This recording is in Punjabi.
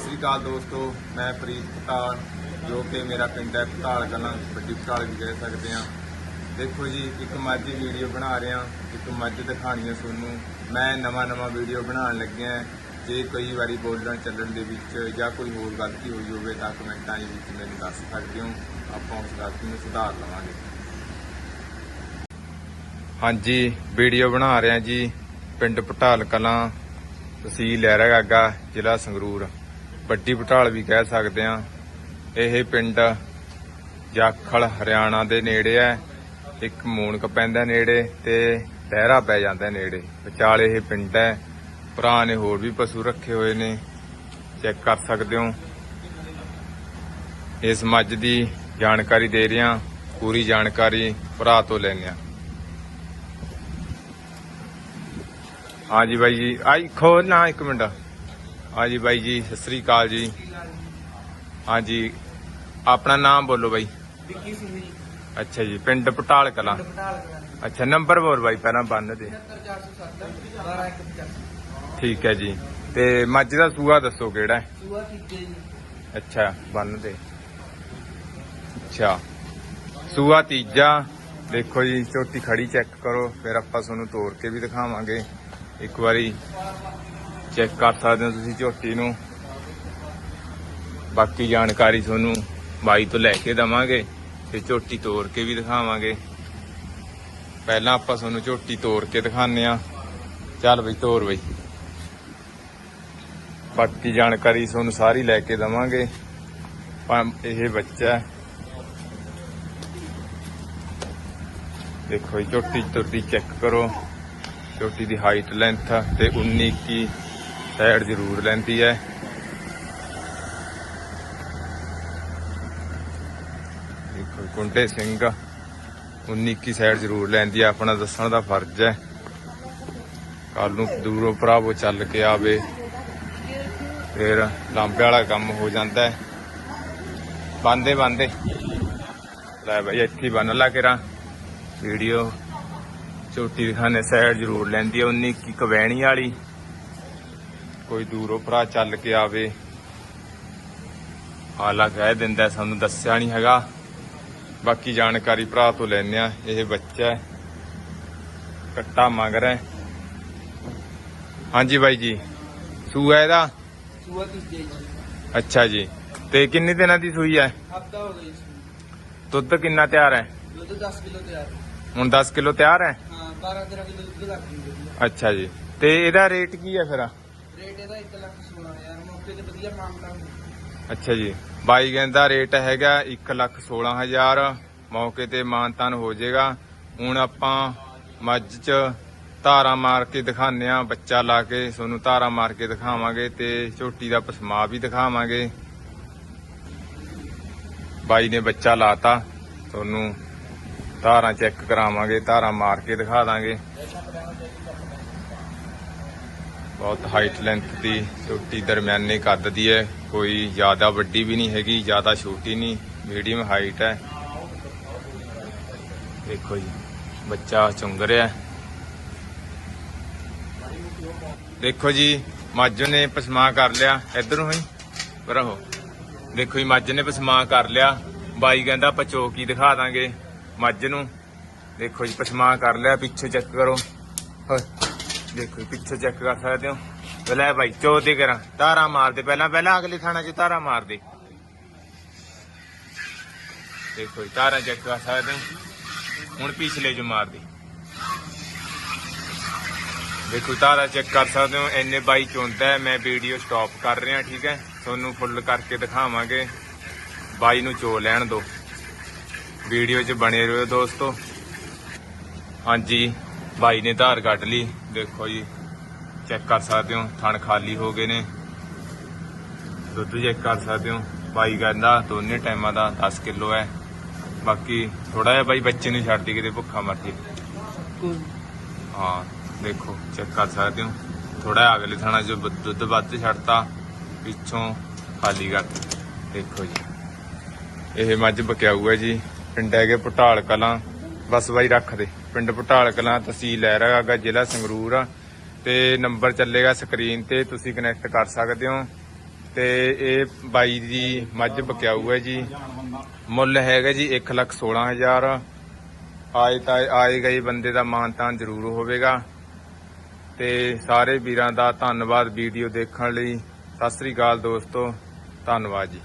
ਸ੍ਰੀ ਅਕਾਲ ਦੋਸਤੋ, ਮੈਂ ਪ੍ਰੀਤ ਪਟਾਲ ਜੋ ਕਿ ਮੇਰਾ ਪਿੰਡ ਹੈ ਪਟਾਲ ਕਲਾਂ ਵੱਡੀ ਪਟਾਲ ਵੀ ਕਹਿ ਸਕਦੇ ਆ ਦੇਖੋ ਜੀ, ਇੱਕ ਮੱਝ ਵੀਡੀਓ ਬਣਾ ਰਿਹਾ, ਇੱਕ ਮੱਝ ਦਿਖਾਣੀ ਹੈ ਤੁਹਾਨੂੰ। ਮੈਂ ਨਵਾਂ ਨਵਾਂ ਵੀਡੀਓ ਬਣਾਉਣ ਲੱਗਿਆ ਜੇ ਕਈ ਵਾਰੀ ਬੋਲਣ ਚੱਲਣ ਦੇ ਵਿੱਚ ਜਾਂ ਕੋਈ ਹੋਰ ਗਲਤੀ ਹੋਈ ਹੋਵੇ ਤਾਂ ਕਮੈਂਟਾਂ ਦੇ ਵਿੱਚ ਮੈਨੂੰ ਦੱਸ ਸਕਦੇ ਹੋ। ਆਪਾਂ ਉਸ ਗਲਤੀ ਨੂੰ ਸੁਧਾਰ ਲਵਾਂਗੇ। ਹਾਂਜੀ, ਵੀਡੀਓ ਬਣਾ ਰਿਹਾ ਜੀ, ਪਿੰਡ ਪਟਾਲ ਕਲਾਂ, ਤਹਿਸੀਲ ਲਹਿਰਾ ਗਾਗਾ ਜ਼ਿਲ੍ਹਾ ਸੰਗਰੂਰ। ਵੱਡੀ ਬਟਾਲ ਵੀ ਕਹਿ ਸਕਦੇ ਆ ਇਹ ਪਿੰਡ ਜਾਖਲ, ਹਰਿਆਣਾ ਦੇ ਨੇੜੇ ਹੈ। ਇੱਕ ਮੂਨਕ ਪੈਂਦਾ ਨੇੜੇ ਤੇ ਟਹਿਰਾ ਪੈ ਜਾਂਦਾ ਨੇੜੇ। ਵਿਚਾਲੇ ਇਹ ਪਿੰਡ ਹੈ। ਭਰਾ ਨੇ ਹੋਰ ਵੀ ਪਸ਼ੂ ਰੱਖੇ ਹੋਏ ਨੇ। ਚੈੱਕ ਕਰ ਸਕਦੇ ਹੋ। ਇਸ ਮੱਝ ਦੀ ਜਾਣਕਾਰੀ ਦੇ ਰਿਹਾ ਪੂਰੀ ਜਾਣਕਾਰੀ ਭਰਾ ਤੋਂ ਲੈਣੇ ਆ ਹਾਂਜੀ ਬਾਈ ਜੀ, ਆਈ ਖੋ ਨਾ ਇੱਕ ਮਿੰਟ। ਹਾਂਜੀ ਬਾਈ ਜੀ ਸਤਿ ਸ੍ਰੀ ਅਕਾਲ ਜੀ। ਹਾਂਜੀ ਆਪਣਾ ਨਾਮ ਬੋਲੋ ਬਾਈ। ਵਿੱਕੀ ਸਿੰਘ ਜੀ। ਅੱਛਾ ਜੀ ਪਿੰਡ ਪਟਾਲ ਕਲਾਂ। ਅੱਛਾ ਨੰਬਰ ਬੋਲ ਬਾਈ ਪਹਿਲਾਂ ਬੰਨ ਦੇ। 70407 12185 ਠੀਕ ਹੈ ਜੀ। ਤੇ ਮੱਝ ਦਾ ਸੂਆ ਦੱਸੋ ਕਿਹੜਾ ਹੈ? ਸੂਆ ਕੀਤੇ ਜੀ। ਅੱਛਾ ਬੰਨ ਦੇ। ਅੱਛਾ। ਸੂਆ ਤੀਜਾ। ਦੇਖੋ ਜੀ ਝੋਟੀ ਖੜੀ ਚੈੱਕ ਕਰੋ ਫਿਰ ਆਪਾਂ ਤੁਹਾਨੂੰ ਤੋੜ ਕੇ ਵੀ ਦਿਖਾਵਾਂਗੇ। ਇੱਕ ਵਾਰੀ ਚੈੱਕ ਕਰ ਸਕਦੇ ਹੋ ਤੁਸੀਂ ਝੋਟੀ ਨੂੰ। ਬਾਕੀ ਜਾਣਕਾਰੀ ਤੁਹਾਨੂੰ ਬਾਈ ਤੋਂ ਲੈ ਕੇ ਦਵਾਂਗੇ ਤੇ ਝੋਟੀ ਤੋੜ ਕੇ ਵੀ ਦਿਖਾਵਾਂਗੇ। ਪਹਿਲਾਂ ਆਪਾਂ ਤੁਹਾਨੂੰ ਝੋਟੀ ਤੋੜ ਕੇ ਦਿਖਾਉਂਦੇ ਆ ਚੱਲ ਬਈ ਤੋੜ ਬਈ। ਬਾਕੀ ਜਾਣਕਾਰੀ ਤੁਹਾਨੂੰ ਸਾਰੀ ਲੈ ਕੇ ਦਵਾਂਗੇ। ਪਰ ਇਹ ਬੱਚਾ ਦੇਖੋ ਜੀ ਝੋਟੀ ਤੁਰਦੀ ਚੈੱਕ ਕਰੋ। ਝੋਟੀ ਦੀ ਹਾਈਟ ਲੈਂਥ ਤੇ 19 ਕੀ ਸਾਈਡ ਜ਼ਰੂਰ ਲੈਂਦੀ ਹੈ। ਦੇਖੋ ਕੁੰਡੇ ਸਿੰਘ 19 ਕੀ ਸਾਈਡ ਜ਼ਰੂਰ ਲੈਂਦੀ ਹੈ। ਆਪਣਾ ਦੱਸਣ ਦਾ ਫਰਜ਼ ਹੈ। ਕੱਲ ਨੂੰ ਦੂਰੋਂ ਭਰਾਵੋ ਚੱਲ ਕੇ ਆਵੇ। ਫਿਰ ਲਾਂਬੇ ਵਾਲਾ ਕੰਮ ਹੋ ਜਾਂਦਾ ਹੈ। ਬੰਦੇ ਬੰਦੇ। ਲੈ ਬਈ, ਇੱਥੇ ਬੰਨ ਲਾ ਕੇ ਰਾਂ ਵੀਡੀਓ ਛੋਟੀ ਦਿਖਾਣੇ ਸਾਈਡ ਜ਼ਰੂਰ ਲੈਂਦੀ ਹੈ। 19 ਕੀ ਕਵੈਣੀ ਵਾਲੀ। ਕੋਈ ਦੂਰੋਂ ਭਰਾ ਚੱਲ ਕੇ ਆਵੇ। ਹਾਲਾ ਕਹਿ ਦਿੰਦਾ ਸਾਨੂੰ ਦੱਸਿਆ ਨਹੀਂ ਹੈਗਾ। ਬਾਕੀ ਜਾਣਕਾਰੀ ਭਰਾ ਤੋਂ ਲੈਣੇ ਆ ਇਹ ਬੱਚਾ ਹੈ। ਕੱਟਾ ਮਗਰ ਹੈ। ਹਾਂਜੀ ਬਾਈ ਜੀ। ਸੂਆ ਇਹਦਾ? ਸੂਆ ਜੀ? ਅੱਛਾ ਜੀ। ਤੇ ਕਿੰਨੇ ਦਿਨਾਂ ਦੀ ਸੂਈ ਹੈ? ਹਫਤਾ ਹੋ ਗਿਆ ਜੀ ਦੁੱਧ ਕਿੰਨਾ ਤਿਆਰ ਹੈ? ਦੁੱਧ 10 ਕਿਲੋ ਤਿਆਰ ਹੁਣ 10 ਕਿਲੋ ਤਿਆਰ ਹੈ? ਹਾਂ 12 13 ਕਿਲੋ ਦੁੱਧ ਲੱਗ ਅੱਛਾ ਜੀ। ਤੇ ਇਹਦਾ ਰੇਟ ਕੀ ਹੈ ਫਿਰ? ਰੇਟ ਇਹਦਾ 1 ਲੱਖ 16000 ਮੌਕੇ ਤੇ ਵਧੀਆ ਮਾਮਲਾ ਅੱਛਾ ਜੀ। ਬਾਈ ਕਹਿੰਦਾ ਰੇਟ ਹੈਗਾ 1 ਲੱਖ 16000 ਮੌਕੇ ਤੇ ਮਾਨਤਾਨ ਹੋ ਜਾਏਗਾ। ਹੁਣ ਆਪਾਂ ਮੱਝ 'ਚ ਧਾਰਾ ਮਾਰ ਕੇ ਦਿਖਾਉਂਦੇ ਆ ਬੱਚਾ ਲਾ ਕੇ, ਤੁਹਾਨੂੰ ਧਾਰਾ ਮਾਰ ਕੇ ਦਿਖਾਵਾਂਗੇ ਤੇ ਝੋਟੀ ਦਾ ਪਸਮਾ ਵੀ ਦਿਖਾਵਾਂਗੇ। ਬਾਈ ਨੇ ਬੱਚਾ ਲਾਤਾ, ਤੁਹਾਨੂੰ ਧਾਰਾਂ ਚੈੱਕ ਕਰਾਵਾਂਗੇ, ਧਾਰਾ ਮਾਰ ਕੇ ਦਿਖਾ ਦਾਂਗੇ। ਬਹੁਤ ਹਾਈਟ ਲੈਂਥ ਦੀ ਛੋਟੀ ਦਰਮਿਆਨੇ ਕੱਦ ਦੀ ਹੈ। ਕੋਈ ਜ਼ਿਆਦਾ ਵੱਡੀ ਵੀ ਨਹੀਂ ਹੈਗੀ, ਜ਼ਿਆਦਾ ਛੋਟੀ ਨਹੀਂ ਮੀਡੀਅਮ ਹਾਈਟ ਹੈ। ਦੇਖੋ ਜੀ, ਬੱਚਾ ਚੁੰਗ ਰਿਹਾ ਦੇਖੋ ਜੀ, ਮੱਝ ਨੇ ਪਸਮਾ ਕਰ ਲਿਆ। ਇਧਰੋਂ ਹੀ ਪਰਹੋ ਦੇਖੋ ਜੀ, ਮੱਝ ਨੇ ਪਸਮਾ ਕਰ ਲਿਆ। ਬਾਈ ਕਹਿੰਦਾ ਆਪਾਂ ਚੌਕੀ ਦਿਖਾ ਦਾਂਗੇ ਮੱਝ ਨੂੰ। ਦੇਖੋ ਜੀ, ਪਸਮਾ ਕਰ ਲਿਆ, ਪਿੱਛੇ ਚੈੱਕ ਕਰੋ। ਹੋਏ ਦੇਖੋ ਪਿੱਛੇ ਚੈੱਕ ਕਰ ਸਕਦੇ ਹੋ। ਤੇ ਲੈ ਭਾਈ ਚੋ ਕਰਾਂ। ਧਾਰਾ ਮਾਰਦੇ ਪਹਿਲਾਂ ਪਹਿਲਾਂ ਅਗਲੇ ਥਾਣਾ 'ਚ ਧਾਰਾ ਮਾਰਦੇ ਦੇਖੋ ਜੀ, ਤਾਰਾ ਚੈੱਕ ਕਰ ਸਕਦੇ ਹੋ। ਹੁਣ ਪਿਛਲੇ 'ਚ ਮਾਰਦੇ ਦੇਖੋ ਧਾਰਾ ਚੈੱਕ ਕਰ ਸਕਦੇ ਹੋ ਐਨੇ ਬਾਈ ਚੁੰਦਾ ਹੈ। ਮੈਂ ਵੀਡੀਓ ਸਟਾਪ ਕਰ ਰਿਹਾ ਠੀਕ ਹੈ। ਤੁਹਾਨੂੰ ਫੁੱਲ ਕਰਕੇ ਦਿਖਾਵਾਂਗੇ। ਬਾਈ ਨੂੰ ਚੋ ਲੈਣ ਦਿਓ ਵੀਡੀਓ 'ਚ ਬਣੇ ਰਹੋ ਦੋਸਤੋ। ਹਾਂਜੀ। ਬਾਈ ਨੇ ਧਾਰ ਕੱਢ ਲਈ, ਦੇਖੋ ਜੀ ਚੈੱਕ ਕਰ ਸਕਦੇ ਹੋ, ਥਣ ਖਾਲੀ ਹੋ ਗਏ ਨੇ। ਦੁੱਧ ਚੈੱਕ ਕਰ ਸਕਦੇ ਹੋ, ਬਾਈ ਕਹਿੰਦਾ ਦੋਨੇ ਟਾਈਮਾਂ ਦਾ 10 ਕਿਲੋ ਹੈ। ਬਾਕੀ ਥੋੜਾ ਜਿਹਾ ਬਾਈ ਬੱਚੇ ਨੂੰ ਛੱਡ ਦੀ ਕਿਤੇ ਭੁੱਖਾ ਮਰ ਜੇ ਹਾਂ, ਦੇਖੋ ਚੈੱਕ ਕਰ ਸਕਦੇ ਹੋ। ਥੋੜਾ ਅਗਲੇ ਥਾਣਾ ਜੋ ਦੁੱਧ ਵੱਧ ਛੱਡਤਾ, ਪਿੱਛੋਂ ਖਾਲੀ ਕਰ ਦੇਖੋ ਜੀ। ਇਹ ਮੱਝ ਬਕਿਆਊ ਹੈ ਜੀ, ਪਿੰਡ ਹੈਗੇ ਪਟਾਲ ਕਲਾਂ। ਬਸ ਬਾਈ ਰੱਖ ਦੇ। ਪਿੰਡ ਪਟਾਲ ਕਲਾਂ ਤਹਿਸੀਲ ਲਹਿਰਾਗਾਗਾ ਜ਼ਿਲ੍ਹਾ ਸੰਗਰੂਰ ਆ। ਤੇ ਨੰਬਰ ਚੱਲੇਗਾ ਸਕਰੀਨ ਤੇ, ਤੁਸੀਂ ਕਨੈਕਟ ਕਰ ਸਕਦੇ ਹੋ। ਤੇ ਇਹ ਬਾਈ ਦੀ ਮੱਝ ਬਕਿਆਊ ਹੈ ਜੀ। ਮੁੱਲ ਹੈਗਾ ਜੀ 116000 ਆਏ ਤਾਂ ਆਏ ਗਏ ਬੰਦੇ ਦਾ ਮਾਨਤਾਨ ਜ਼ਰੂਰ ਹੋਵੇਗਾ। ਤੇ ਸਾਰੇ ਵੀਰਾਂ ਦਾ ਧੰਨਵਾਦ ਵੀਡੀਓ ਦੇਖਣ ਲਈ। ਸਤਿ ਸ੍ਰੀ ਅਕਾਲ ਦੋਸਤੋ। ਧੰਨਵਾਦ ਜੀ।